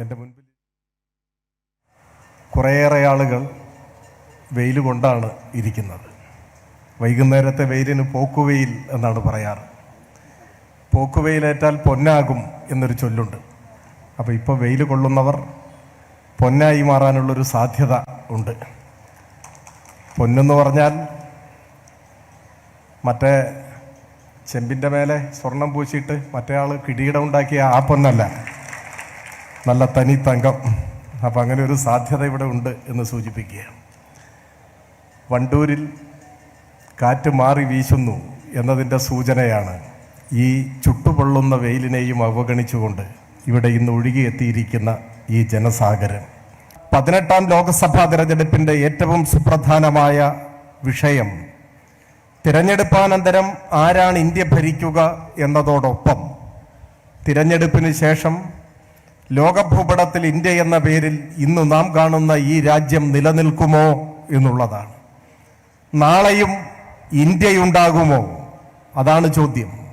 എന്റെ മുൻപിൽ കുറേയേറെ ആളുകൾ വെയിൽ കൊണ്ടാണ് ഇരിക്കുന്നത്. വൈകുന്നേരത്തെ വെയിലിന് പോക്കുവെയിൽ എന്നാണ് പറയാറ്. പോക്കുവെയിലേറ്റാൽ പൊന്നാകും എന്നൊരു ചൊല്ലുണ്ട്. അപ്പോൾ ഇപ്പോൾ വെയിൽ കൊള്ളുന്നവർ പൊന്നായി മാറാനുള്ളൊരു സാധ്യത ഉണ്ട്. പൊന്നെന്ന് പറഞ്ഞാൽ മറ്റേ ചെമ്പിന്റെ മേലെ സ്വർണം പൂശിയിട്ട് മറ്റേ ആൾ കിടീടം ഉണ്ടാക്കിയ ആ പൊന്നല്ല. നല്ല തനി തങ്കം. അപ്പം അങ്ങനെ ഒരു സാധ്യത ഇവിടെ ഉണ്ട് എന്ന് സൂചിപ്പിക്കുകയാണ്. വണ്ടൂരിൽ കാറ്റ് മാറി വീശുന്നു എന്നതിന്റെ സൂചനയാണ് ഈ ചുട്ടുപൊള്ളുന്ന വെയിലിനെയും അവഗണിച്ചുകൊണ്ട് ഇവിടെ ഇന്ന് ഒഴുകിയെത്തിയിരിക്കുന്ന ഈ ജനസാഗരം. പതിനെട്ടാം ലോക്സഭാ തിരഞ്ഞെടുപ്പിന്റെ ഏറ്റവും സുപ്രധാനമായ വിഷയം തിരഞ്ഞെടുപ്പാനന്തരം ആരാണ് ഇന്ത്യ ഭരിക്കുക എന്നതോടൊപ്പം തിരഞ്ഞെടുപ്പിന് ശേഷം ലോകഭൂപടത്തിൽ ഇന്ത്യ എന്ന പേരിൽ ഇന്ന് നാം കാണുന്ന ഈ രാജ്യം നിലനിൽക്കുമോ എന്നുള്ളതാണ്. നാളെയും ഇന്ത്യയുണ്ടാകുമോ? അതാണ് ചോദ്യം.